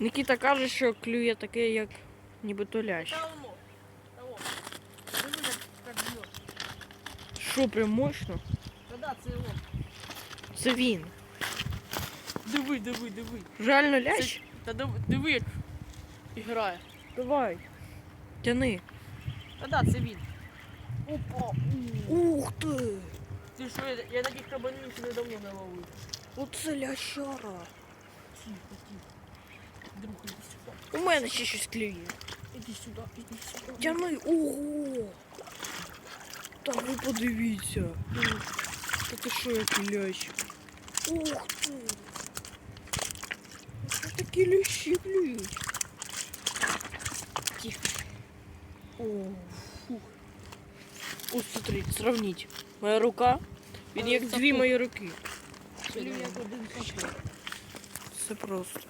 Нікіта каже, що клює таке, як нібито лящ. Що, прям мощно? Та да, це його. Це він. Диви, диви, диви. Реально лящ? Та диви, диви, як грає. Давай. Тяни. Та да, це він. Опа. Ух ти! Ти що, я, я таких кабанів ще давно не ловив. Оце лящара. Тихо, тихо. У мене ще щось клює. Іди сюди, іди сюди. Тяни. Ого! Та ви подивіться. Та ти що, як лящ? Ух ти! Що такі лящі клюють? Тихо. О, фух. Ось смотрите, сравніть. Моя рука, він як це дві мої руки. Все просто.